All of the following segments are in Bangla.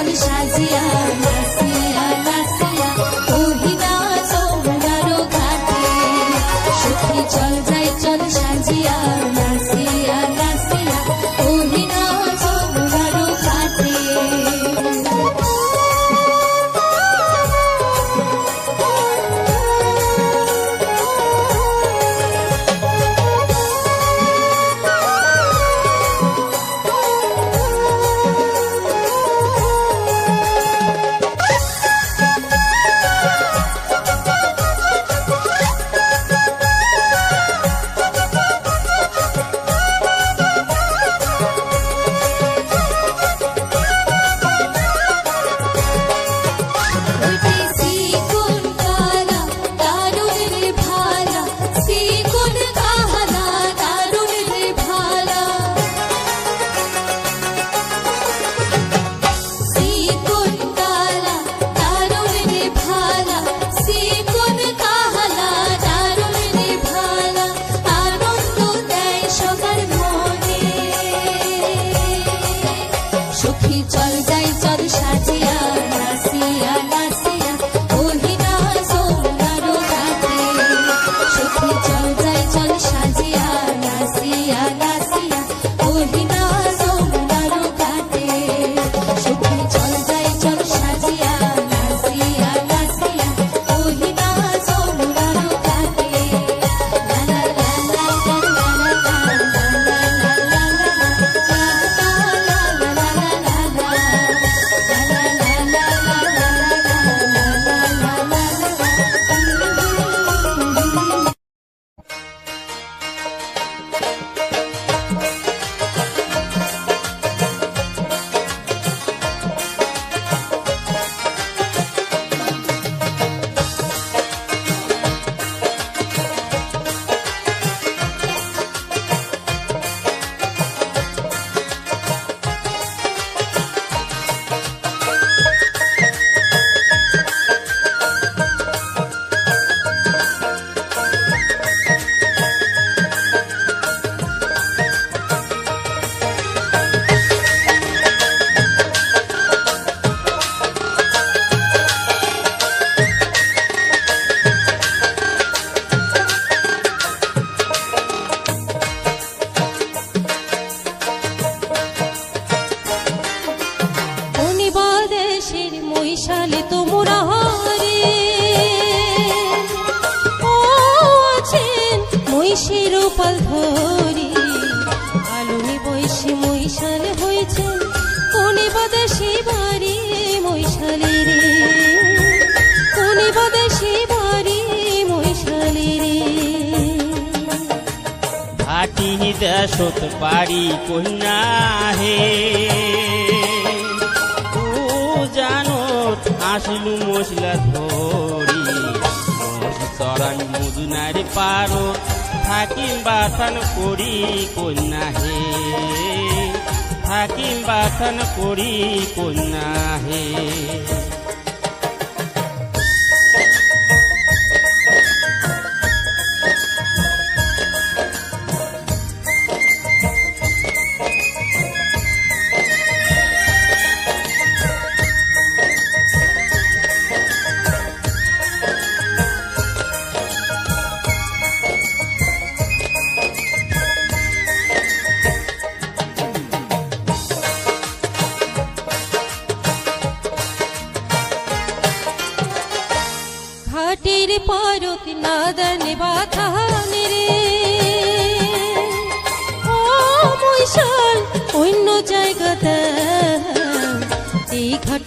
সাজিয়া আসলু মশলা ধরি। চরান মুদুনার পারো থাকিম বাসন করি কন্যা হে থাকিম বাসন করি কন্যা হে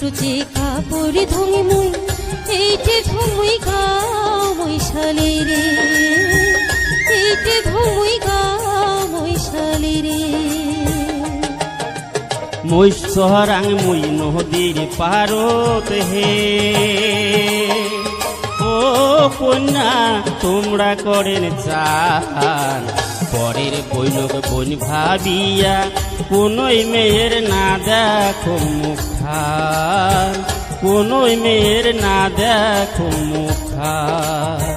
যে কাপড় ধুমি মুই, এইটে ধুমুই গা মৈশালে রে। এইটে ধুমুই গা মৈশালে রে। মই সহরাং মই নদীর পারত হে। ও কন্যা, তোমরা করেন চান পরের বৈনক বোন ভাবিয়া কোনই মেয়ের না দেখো মুখা কোনই মেয়ের না দেখো মুখান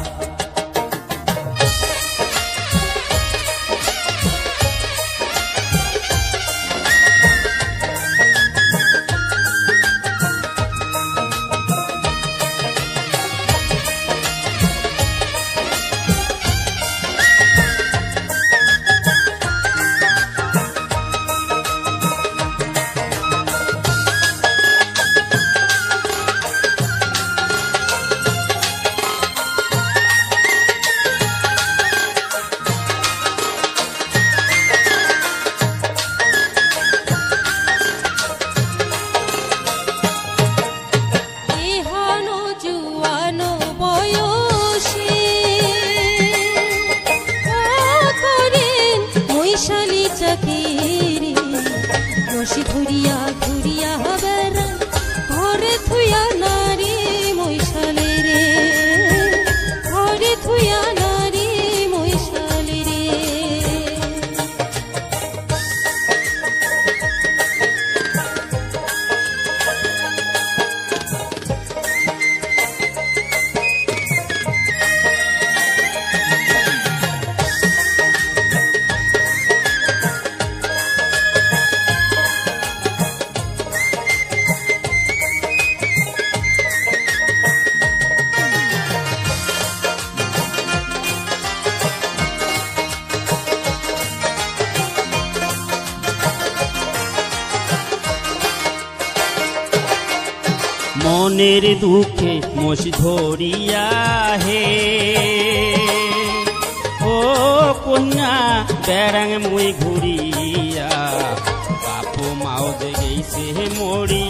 মরি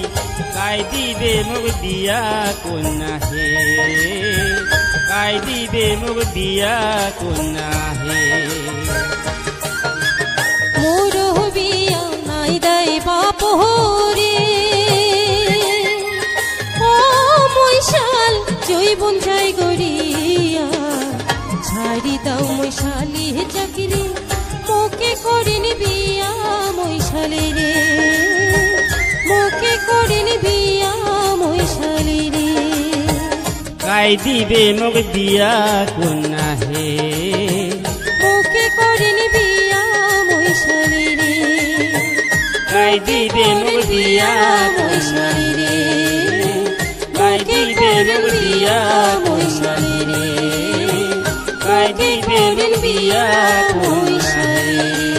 কাই দিবে মুখ দিয়া কন্যা হে? কাই দিবে মুখ দিয়া কন্যা হে? মোর বিয়া নাই দাই বাপ রে ও মৈশাল, জৈবন যাই গরিয়া ছাড়ি দাও মৈশালি চাকরি মোকে করিন বিয়া। কাই দিবে মুখ দিয়া কন্যা হে। মোকে করিন বিয়া মৈশালি রে। কাই দিবে মুখ দিয়া কন্যা মৈশালি রে কাই দিবে মুখ দিয়া কন্যা রে কাই দিবে মুখ দিয়া কন্যা রে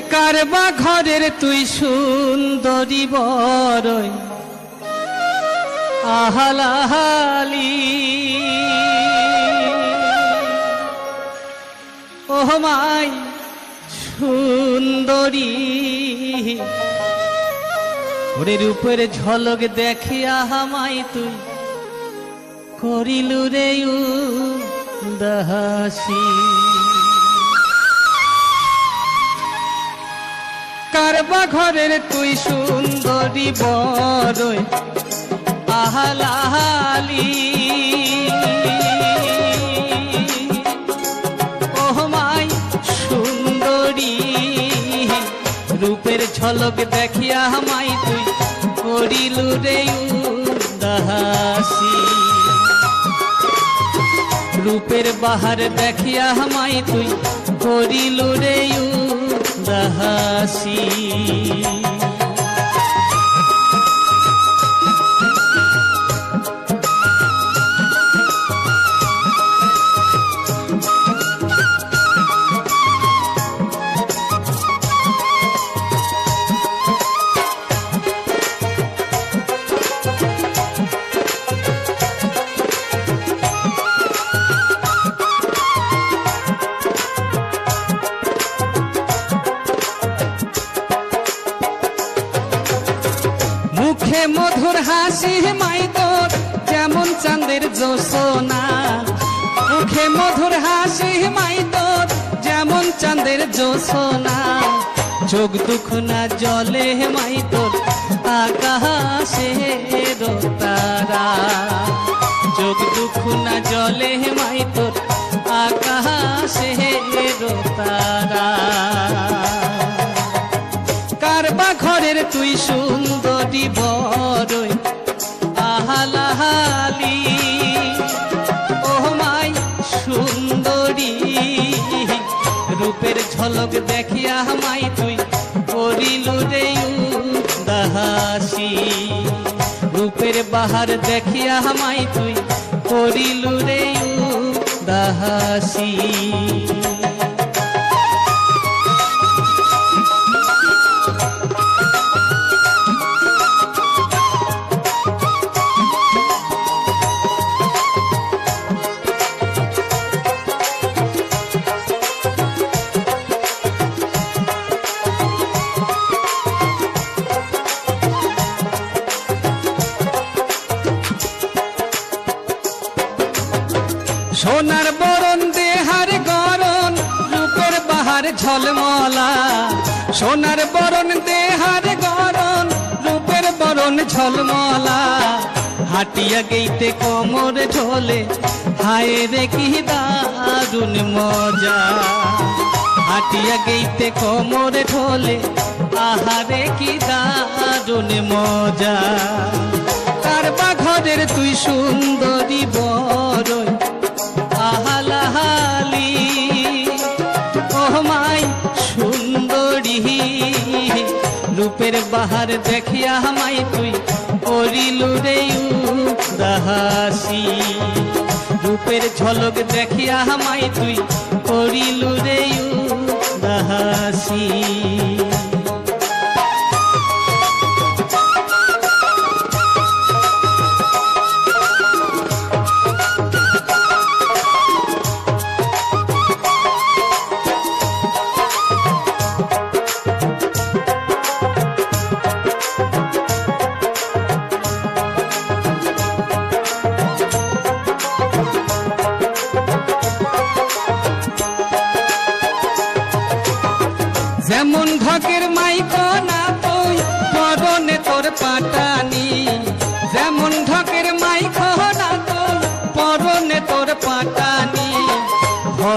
কারবা ঘরের তুই সুন্দরী বরই। আহালাহালি ও মাই, সুন্দরী। ওরে রূপের ঝলক দেখিয়া হামাই তুই। করিলু রে দাসী কারবা ঘরের তুই সুন্দরী বড়ই আহালাহালি ওহ মাই সুন্দরী, রূপের ঝলক দেখিয়া মাই তুই করিলু রে দাসী রূপের বাহার দেখিয়া মাই তুই করিলু রে দাসী চোখ দুঃখ না জলে মাই তোর আকাশে তারা। ঝলক দেখিয়া মাই তুই করিলু রে দাহাসি রূপের বাহার দেখিয়া মাই তুই করিলু রে দাসী ঝলমলা, সোনার বরণ, দেহার গরণ, রূপের বরণ ঝলমলা। হাটিয়া গেইতে কোমর ঢোলে হায় রে কি দারুণ মজা। হাটিয়া গেইতে কোমর ঢোলে আহারে কি দারুণ মজা। কারবা ঘরের তুই সুন্দরী বড়ই বাহার দেখিয়া হামাই তুই করিলু রে উদাসী। রূপের ঝলক দেখিয়া হামাই তুই করিলু রে উদাসী।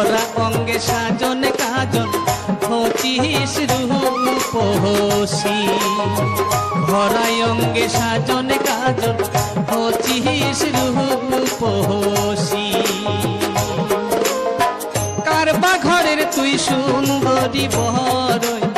ভরা অঙ্গে সাজন কাজন হচিস রূপসী ভরা অঙ্গে সাজন কাজন, পঁচিশ রূপসী কারবা ঘরের তুই সুন্দরী বহরই